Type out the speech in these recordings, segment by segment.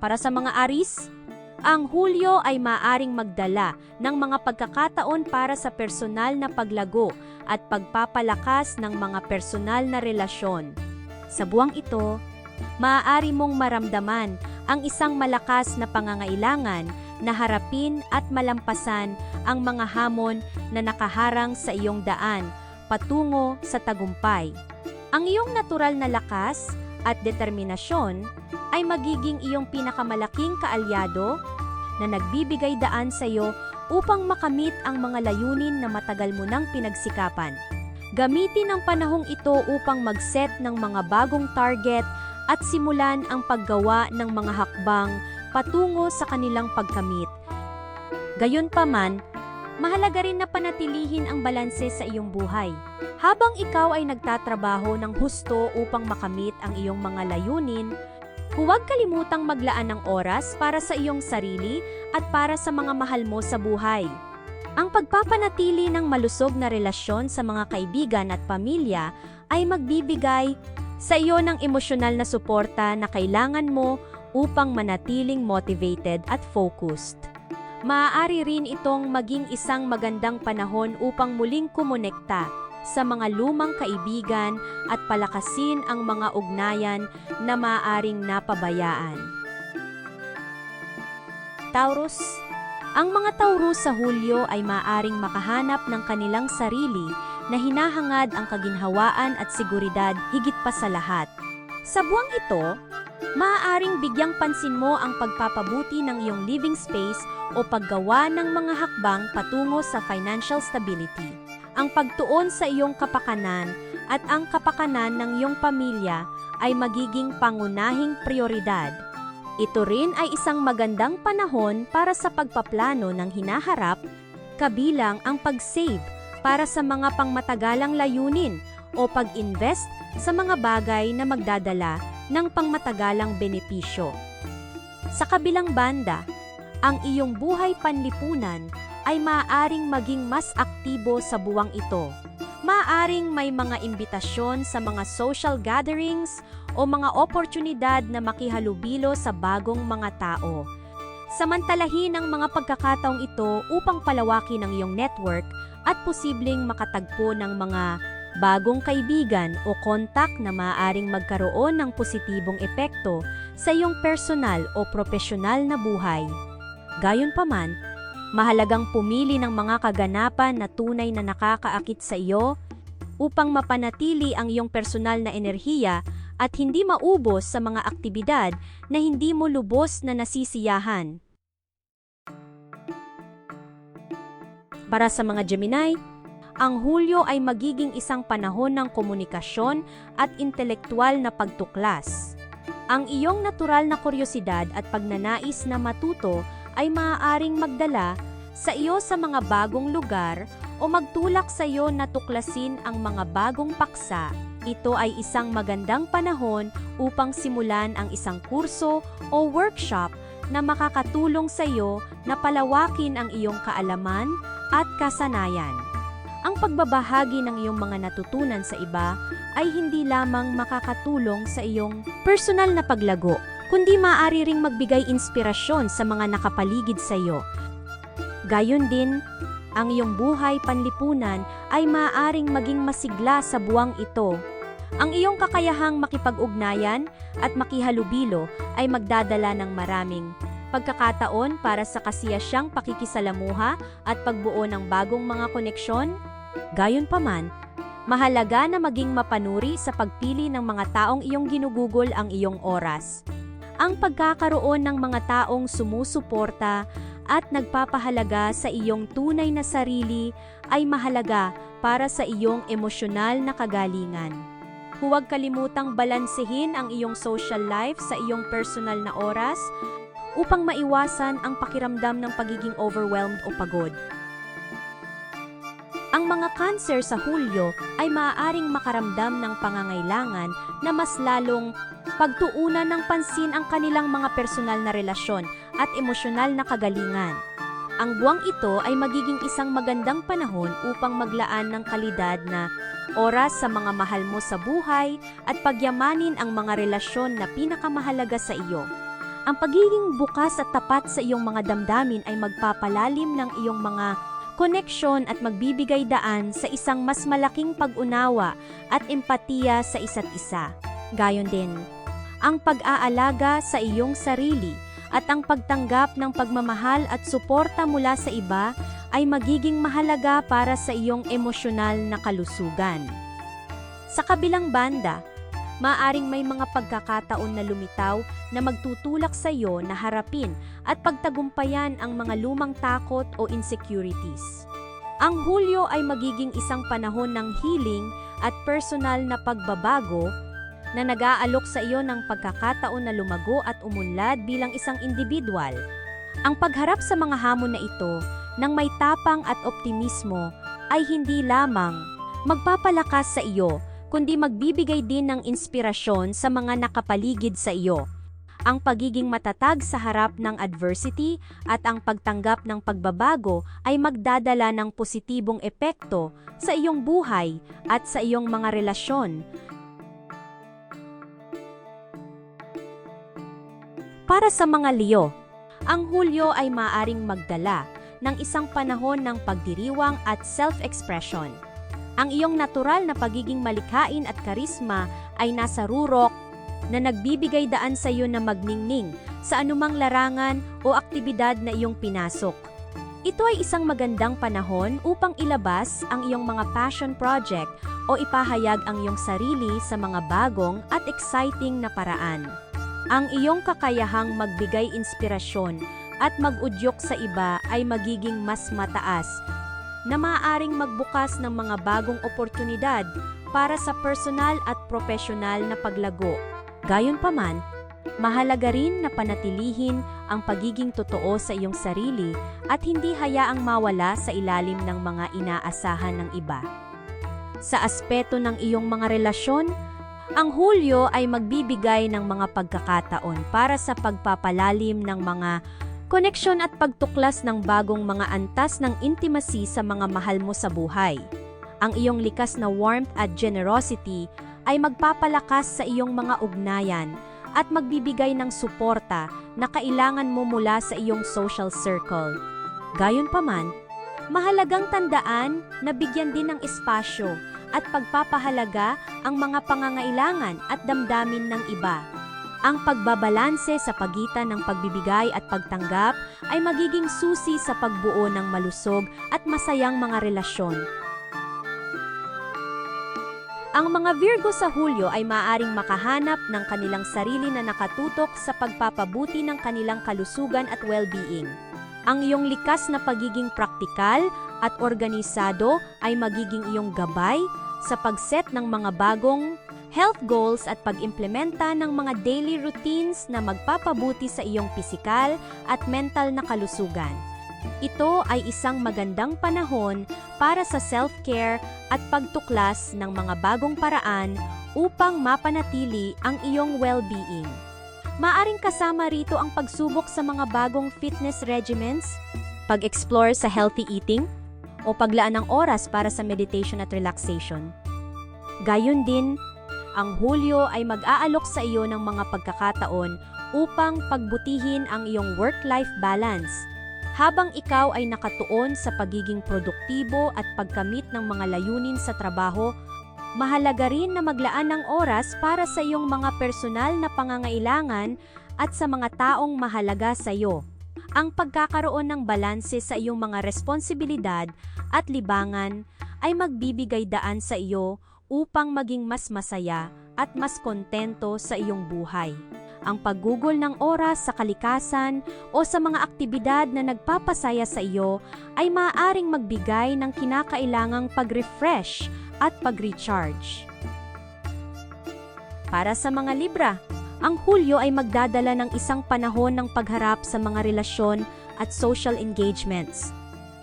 Para sa mga aris, ang Hulyo ay maaring magdala ng mga pagkakataon para sa personal na paglago at pagpapalakas ng mga personal na relasyon. Sa buwang ito, maaari mong maramdaman ang isang malakas na pangangailangan na harapin at malampasan ang mga hamon na nakaharang sa iyong daan patungo sa tagumpay. Ang iyong natural na lakas at determinasyon ay magiging iyong pinakamalaking kaalyado na nagbibigay daan sa iyo upang makamit ang mga layunin na matagal mo nang pinagsikapan. Gamitin ang panahong ito upang mag-set ng mga bagong target at simulan ang paggawa ng mga hakbang patungo sa kanilang pagkamit. Gayunpaman, mahalaga rin na panatilihin ang balanse sa iyong buhay. Habang ikaw ay nagtatrabaho ng husto upang makamit ang iyong mga layunin, huwag kalimutang maglaan ng oras para sa iyong sarili at para sa mga mahal mo sa buhay. Ang pagpapanatili ng malusog na relasyon sa mga kaibigan at pamilya ay magbibigay sa iyo ng emosyonal na suporta na kailangan mo upang manatiling motivated at focused. Maaari rin itong maging isang magandang panahon upang muling kumonekta sa mga lumang kaibigan at palakasin ang mga ugnayan na maaaring napabayaan. Taurus Ang mga Taurus sa Hulyo ay maaaring makahanap ng kanilang sarili na hinahangad ang kaginhawaan at seguridad higit pa sa lahat. Sa buwang ito, maaaring bigyang pansin mo ang pagpapabuti ng iyong living space o paggawa ng mga hakbang patungo sa financial stability. Ang pagtuon sa iyong kapakanan at ang kapakanan ng iyong pamilya ay magiging pangunahing prioridad. Ito rin ay isang magandang panahon para sa pagpaplano ng hinaharap, kabilang ang pag-save para sa mga pangmatagalang layunin o pag-invest sa mga bagay na magdadala ng pangmatagalang benepisyo. Sa kabilang banda, ang iyong buhay panlipunan ay maaaring maging mas aktibo sa buwang ito. Maaring may mga imbitasyon sa mga social gatherings o mga oportunidad na makihalubilo sa bagong mga tao. Samantalahin ang mga pagkakataong ito upang palawakin ang iyong network at posibleng makatagpo ng mga bagong kaibigan o kontak na maaaring magkaroon ng positibong epekto sa iyong personal o profesional na buhay. Gayunpaman, mahalagang pumili ng mga kaganapan na tunay na nakakaakit sa iyo upang mapanatili ang iyong personal na enerhiya at hindi maubos sa mga aktibidad na hindi mo lubos na nasisiyahan. Para sa mga Gemini, ang Hulyo ay magiging isang panahon ng komunikasyon at intelektual na pagtuklas. Ang iyong natural na kuryosidad at pagnanais na matuto ay maaaring magdala sa iyo sa mga bagong lugar o magtulak sa iyo na tuklasin ang mga bagong paksa. Ito ay isang magandang panahon upang simulan ang isang kurso o workshop na makakatulong sa iyo na palawakin ang iyong kaalaman at kasanayan. Ang pagbabahagi ng iyong mga natutunan sa iba ay hindi lamang makakatulong sa iyong personal na paglago, kundi maaari ring magbigay inspirasyon sa mga nakapaligid sa iyo. Gayon din, ang iyong buhay panlipunan ay maaaring maging masigla sa buwang ito. Ang iyong kakayahang makipag-ugnayan at makihalubilo ay magdadala ng maraming pagkakataon para sa kasiyasyang pakikisalamuha at pagbuo ng bagong mga koneksyon. Gayunpaman, mahalaga na maging mapanuri sa pagpili ng mga taong iyong ginugugol ang iyong oras. Ang pagkakaroon ng mga taong sumusuporta at nagpapahalaga sa iyong tunay na sarili ay mahalaga para sa iyong emosyonal na kagalingan. Huwag kalimutang balansehin ang iyong social life sa iyong personal na oras upang maiwasan ang pakiramdam ng pagiging overwhelmed o pagod. Ang mga cancer sa Hulyo ay maaaring makaramdam ng pangangailangan na mas lalong pagtuunan ng pansin ang kanilang mga personal na relasyon at emosyonal na kagalingan. Ang buwang ito ay magiging isang magandang panahon upang maglaan ng kalidad na oras sa mga mahal mo sa buhay at pagyamanin ang mga relasyon na pinakamahalaga sa iyo. Ang pagiging bukas at tapat sa iyong mga damdamin ay magpapalalim ng iyong mga koneksyon at magbibigay daan sa isang mas malaking pag-unawa at empatiya sa isa't isa. Gayon din, ang pag-aalaga sa iyong sarili at ang pagtanggap ng pagmamahal at suporta mula sa iba ay magiging mahalaga para sa iyong emosyonal na kalusugan. Sa kabilang banda, maaring may mga pagkakataon na lumitaw na magtutulak sa iyo na harapin at pagtagumpayan ang mga lumang takot o insecurities. Ang Hulyo ay magiging isang panahon ng healing at personal na pagbabago na nag-aalok sa iyo ng pagkakataon na lumago at umunlad bilang isang individual. Ang pagharap sa mga hamon na ito ng may tapang at optimismo ay hindi lamang magpapalakas sa iyo, kundi magbibigay din ng inspirasyon sa mga nakapaligid sa iyo. Ang pagiging matatag sa harap ng adversity at ang pagtanggap ng pagbabago ay magdadala ng positibong epekto sa iyong buhay at sa iyong mga relasyon. Para sa mga Leo, ang Hulyo ay maaring magdala ng isang panahon ng pagdiriwang at self-expression. Ang iyong natural na pagiging malikhain at karisma ay nasa rurok na nagbibigay daan sa iyo na magningning sa anumang larangan o aktibidad na iyong pinasok. Ito ay isang magandang panahon upang ilabas ang iyong mga passion project o ipahayag ang iyong sarili sa mga bagong at exciting na paraan. Ang iyong kakayahang magbigay inspirasyon at mag-udyok sa iba ay magiging mas mataas na maaaring magbukas ng mga bagong oportunidad para sa personal at profesional na paglago. Gayunpaman, mahalaga rin na panatilihin ang pagiging totoo sa iyong sarili at hindi hayaang mawala sa ilalim ng mga inaasahan ng iba. Sa aspeto ng iyong mga relasyon, ang Hulyo ay magbibigay ng mga pagkakataon para sa pagpapalalim ng mga koneksyon at pagtuklas ng bagong mga antas ng intimacy sa mga mahal mo sa buhay. Ang iyong likas na warmth at generosity ay magpapalakas sa iyong mga ugnayan at magbibigay ng suporta na kailangan mo mula sa iyong social circle. Gayunpaman, mahalagang tandaan na bigyan din ng espasyo at pagpapahalaga ang mga pangangailangan at damdamin ng iba. Ang pagbabalanse sa pagitan ng pagbibigay at pagtanggap ay magiging susi sa pagbuo ng malusog at masayang mga relasyon. Ang mga Virgo sa Hulyo ay maaaring makahanap ng kanilang sarili na nakatutok sa pagpapabuti ng kanilang kalusugan at well-being. Ang iyong likas na pagiging praktikal at organisado ay magiging iyong gabay sa pagset ng mga bagong health goals at pag-implementa ng mga daily routines na magpapabuti sa iyong pisikal at mental na kalusugan. Ito ay isang magandang panahon para sa self-care at pagtuklas ng mga bagong paraan upang mapanatili ang iyong well-being. Maaring kasama rito ang pagsubok sa mga bagong fitness regimens, pag-explore sa healthy eating, o paglaan ng oras para sa meditation at relaxation. Gayun din, ang Hulyo ay mag-aalok sa iyo ng mga pagkakataon upang pagbutihin ang iyong work-life balance. Habang ikaw ay nakatuon sa pagiging produktibo at pagkamit ng mga layunin sa trabaho, mahalaga rin na maglaan ng oras para sa iyong mga personal na pangangailangan at sa mga taong mahalaga sa iyo. Ang pagkakaroon ng balanse sa iyong mga responsibilidad at libangan ay magbibigay daan sa iyo upang maging mas masaya at mas kontento sa iyong buhay. ang paggugol ng oras sa kalikasan o sa mga aktibidad na nagpapasaya sa iyo ay maaaring magbigay ng kinakailangang pag-refresh at pag-recharge. Para sa mga Libra, ang Hulyo ay magdadala ng isang panahon ng pagharap sa mga relasyon at social engagements.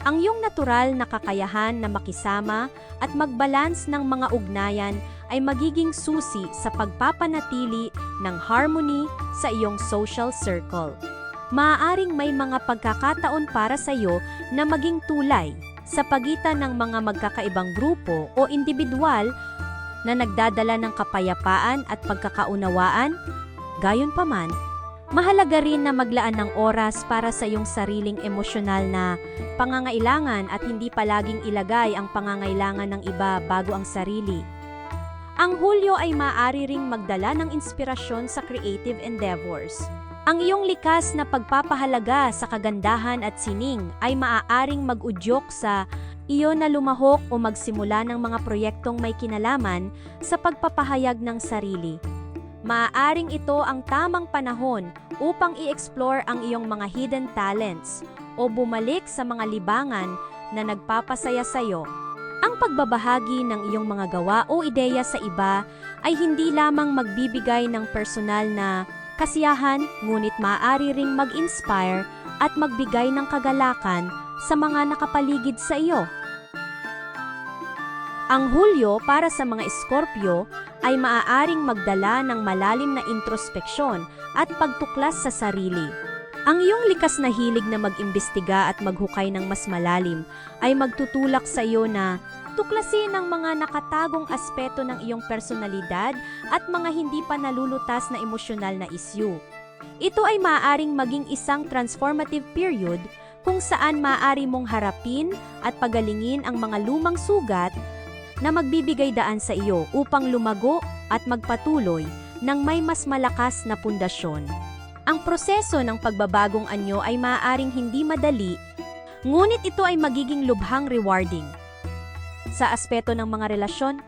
Ang iyong natural na kakayahan na makisama at magbalance ng mga ugnayan ay magiging susi sa pagpapanatili ng harmony sa iyong social circle. Maaaring may mga pagkakataon para sa iyo na maging tulay sa pagitan ng mga magkakaibang grupo o individual na nagdadala ng kapayapaan at pagkakaunawaan. Gayunpaman, mahalaga rin na maglaan ng oras para sa iyong sariling emosyonal na pangangailangan at hindi palaging ilagay ang pangangailangan ng iba bago ang sarili. Ang Hulyo ay maaari ring magdala ng inspirasyon sa creative endeavors. Ang iyong likas na pagpapahalaga sa kagandahan at sining ay maaaring mag-udyok sa iyo na lumahok o magsimula ng mga proyektong may kinalaman sa pagpapahayag ng sarili. Maaaring ito ang tamang panahon upang i-explore ang iyong mga hidden talents o bumalik sa mga libangan na nagpapasaya sa iyo. Ang pagbabahagi ng iyong mga gawa o ideya sa iba ay hindi lamang magbibigay ng personal na kasiyahan, ngunit maaari ring mag-inspire at magbigay ng kagalakan sa mga nakapaligid sa iyo. Ang Hulyo para sa mga Eskorpyo ay maaaring magdala ng malalim na introspeksyon at pagtuklas sa sarili. Ang iyong likas na hilig na mag-imbestiga at maghukay ng mas malalim ay magtutulak sa iyo na tuklasin ang mga nakatagong aspeto ng iyong personalidad at mga hindi pa nalulutas na emosyonal na isyu. Ito ay maaaring maging isang transformative period kung saan maaari mong harapin at pagalingin ang mga lumang sugat na magbibigay daan sa iyo upang lumago at magpatuloy ng may mas malakas na pundasyon. Ang proseso ng pagbabagong anyo ay maaaring hindi madali, ngunit ito ay magiging lubhang rewarding. Sa aspeto ng mga relasyon,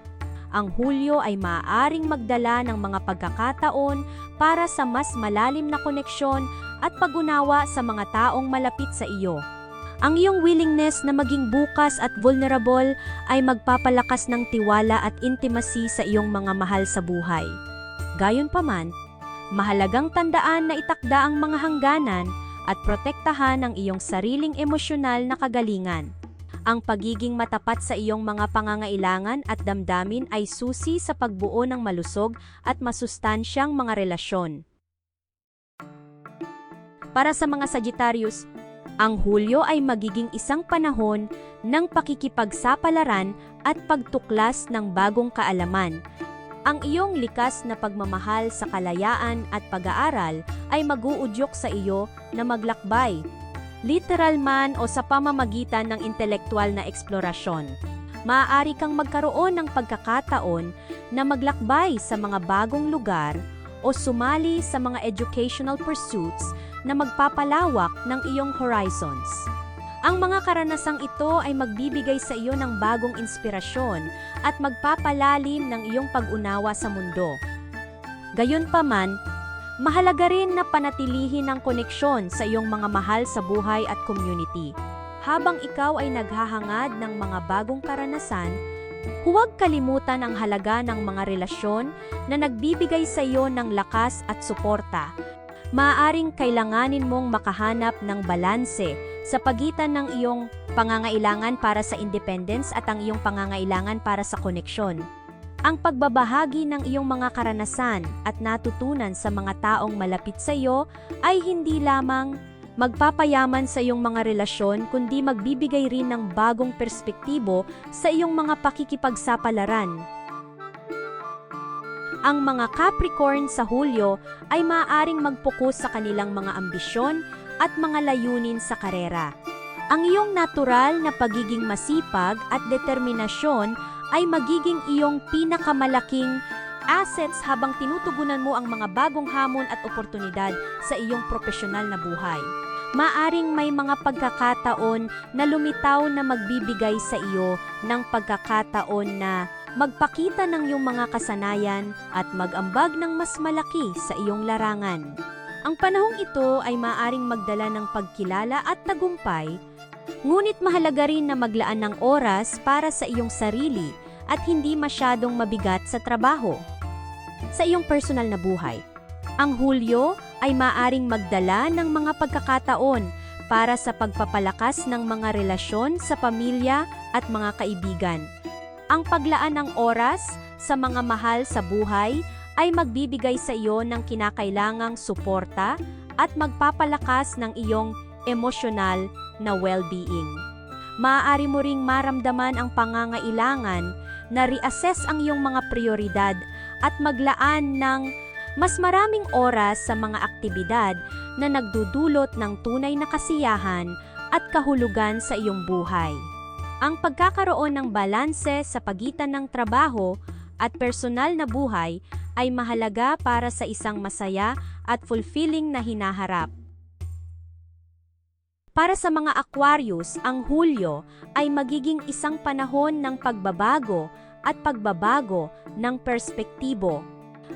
ang Hulyo ay maaaring magdala ng mga pagkakataon para sa mas malalim na koneksyon at pag-unawa sa mga taong malapit sa iyo. Ang iyong willingness na maging bukas at vulnerable ay magpapalakas ng tiwala at intimacy sa iyong mga mahal sa buhay. Gayunpaman, mahalagang tandaan na itakda ang mga hangganan at protektahan ang iyong sariling emosyonal na kagalingan. Ang pagiging matapat sa iyong mga pangangailangan at damdamin ay susi sa pagbuo ng malusog at masustansyang mga relasyon. Para sa mga Sagittarius, ang Hulyo ay magiging isang panahon ng pakikipagsapalaran at pagtuklas ng bagong kaalaman. Ang iyong likas na pagmamahal sa kalayaan at pag-aaral ay mag-uudyok sa iyo na maglakbay, literal man o sa pamamagitan ng intelektual na eksplorasyon. Maaari kang magkaroon ng pagkakataon na maglakbay sa mga bagong lugar o sumali sa mga educational pursuits na magpapalawak ng iyong horizons. Ang mga karanasang ito ay magbibigay sa iyo ng bagong inspirasyon at magpapalalim ng iyong pag-unawa sa mundo. Gayunpaman, mahalaga rin na panatilihin ang koneksyon sa iyong mga mahal sa buhay at community. Habang ikaw ay naghahangad ng mga bagong karanasan, huwag kalimutan ang halaga ng mga relasyon na nagbibigay sa iyo ng lakas at suporta maaaring kailanganin mong makahanap ng balanse sa pagitan ng iyong pangangailangan para sa independence at ang iyong pangangailangan para sa koneksyon. Ang pagbabahagi ng iyong mga karanasan at natutunan sa mga taong malapit sa iyo ay hindi lamang magpapayaman sa iyong mga relasyon kundi magbibigay rin ng bagong perspektibo sa iyong mga pakikipagsapalaran ang mga Capricorn sa Hulyo ay maaaring magpokus sa kanilang mga ambisyon at mga layunin sa karera. Ang iyong natural na pagiging masipag at determinasyon ay magiging iyong pinakamalaking assets habang tinutugunan mo ang mga bagong hamon at oportunidad sa iyong profesional na buhay. Maaring may mga pagkakataon na lumitaw na magbibigay sa iyo ng pagkakataon na magpakita ng iyong mga kasanayan at mag-ambag ng mas malaki sa iyong larangan. Ang panahong ito ay maaring magdala ng pagkilala at tagumpay, ngunit mahalaga rin na maglaan ng oras para sa iyong sarili at hindi masyadong mabigat sa trabaho. Sa iyong personal na buhay, ang Hulyo ay maaring magdala ng mga pagkakataon para sa pagpapalakas ng mga relasyon sa pamilya at mga kaibigan. Ang paglaan ng oras sa mga mahal sa buhay ay magbibigay sa iyo ng kinakailangang suporta at magpapalakas ng iyong emosyonal na well-being. Maaari mo ring maramdaman ang pangangailangan na reassess ang iyong mga prioridad at maglaan ng mas maraming oras sa mga aktibidad na nagdudulot ng tunay na kasiyahan at kahulugan sa iyong buhay. Ang pagkakaroon ng balanse sa pagitan ng trabaho at personal na buhay ay mahalaga para sa isang masaya at fulfilling na hinaharap. Para sa mga Aquarius, ang Hulyo ay magiging isang panahon ng pagbabago at pagbabago ng perspektibo.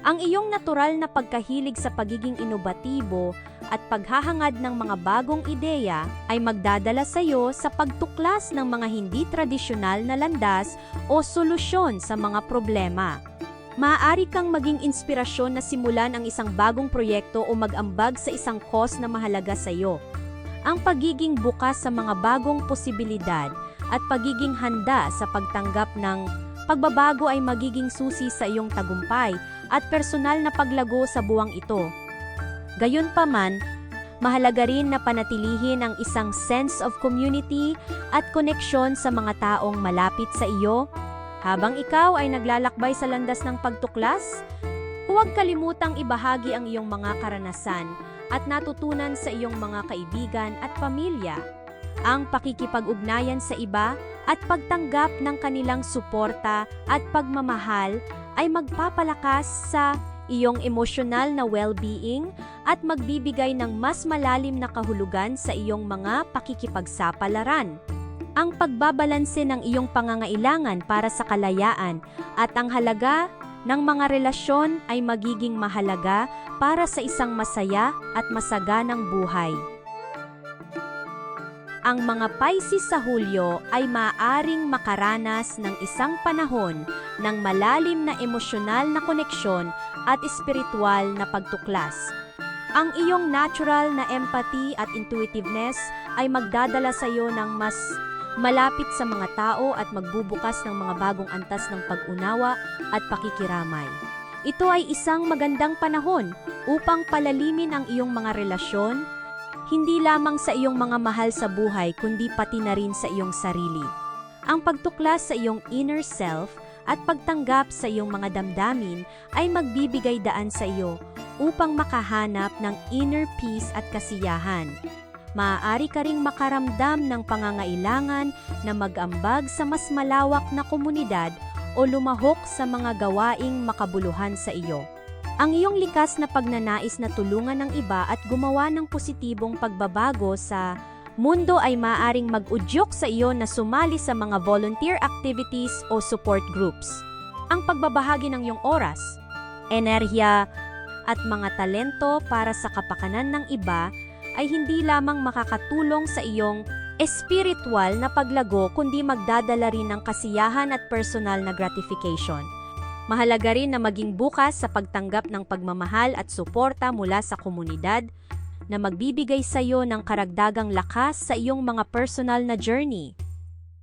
Ang iyong natural na pagkahilig sa pagiging inobatibo at paghahangad ng mga bagong ideya ay magdadala sa iyo sa pagtuklas ng mga hindi tradisyonal na landas o solusyon sa mga problema. Maaari kang maging inspirasyon na simulan ang isang bagong proyekto o mag-ambag sa isang cause na mahalaga sa iyo. Ang pagiging bukas sa mga bagong posibilidad at pagiging handa sa pagtanggap ng pagbabago ay magiging susi sa iyong tagumpay at personal na paglago sa buwang ito. Gayunpaman, mahalaga rin na panatilihin ang isang sense of community at koneksyon sa mga taong malapit sa iyo. Habang ikaw ay naglalakbay sa landas ng pagtuklas, huwag kalimutang ibahagi ang iyong mga karanasan at natutunan sa iyong mga kaibigan at pamilya. Ang pakikipag-ugnayan sa iba at pagtanggap ng kanilang suporta at pagmamahal ay magpapalakas sa iyong emosyonal na well-being at magbibigay ng mas malalim na kahulugan sa iyong mga pakikipagsapalaran. Ang pagbabalanse ng iyong pangangailangan para sa kalayaan at ang halaga ng mga relasyon ay magiging mahalaga para sa isang masaya at masaganang buhay. Ang mga Pisces sa Hulyo ay maaring makaranas ng isang panahon ng malalim na emosyonal na koneksyon at espiritual na pagtuklas. Ang iyong natural na empathy at intuitiveness ay magdadala sa iyo ng mas malapit sa mga tao at magbubukas ng mga bagong antas ng pag-unawa at pakikiramay. Ito ay isang magandang panahon upang palalimin ang iyong mga relasyon, hindi lamang sa iyong mga mahal sa buhay kundi pati na rin sa iyong sarili. Ang pagtuklas sa iyong inner self at pagtanggap sa iyong mga damdamin ay magbibigay daan sa iyo upang makahanap ng inner peace at kasiyahan. Maaari ka ring makaramdam ng pangangailangan na mag-ambag sa mas malawak na komunidad o lumahok sa mga gawaing makabuluhan sa iyo. Ang iyong likas na pagnanais na tulungan ng iba at gumawa ng positibong pagbabago sa mundo ay maaring mag-udyok sa iyo na sumali sa mga volunteer activities o support groups. Ang pagbabahagi ng iyong oras, enerhiya, at mga talento para sa kapakanan ng iba ay hindi lamang makakatulong sa iyong espiritual na paglago kundi magdadala rin ng kasiyahan at personal na gratification. Mahalaga rin na maging bukas sa pagtanggap ng pagmamahal at suporta mula sa komunidad na magbibigay sa iyo ng karagdagang lakas sa iyong mga personal na journey.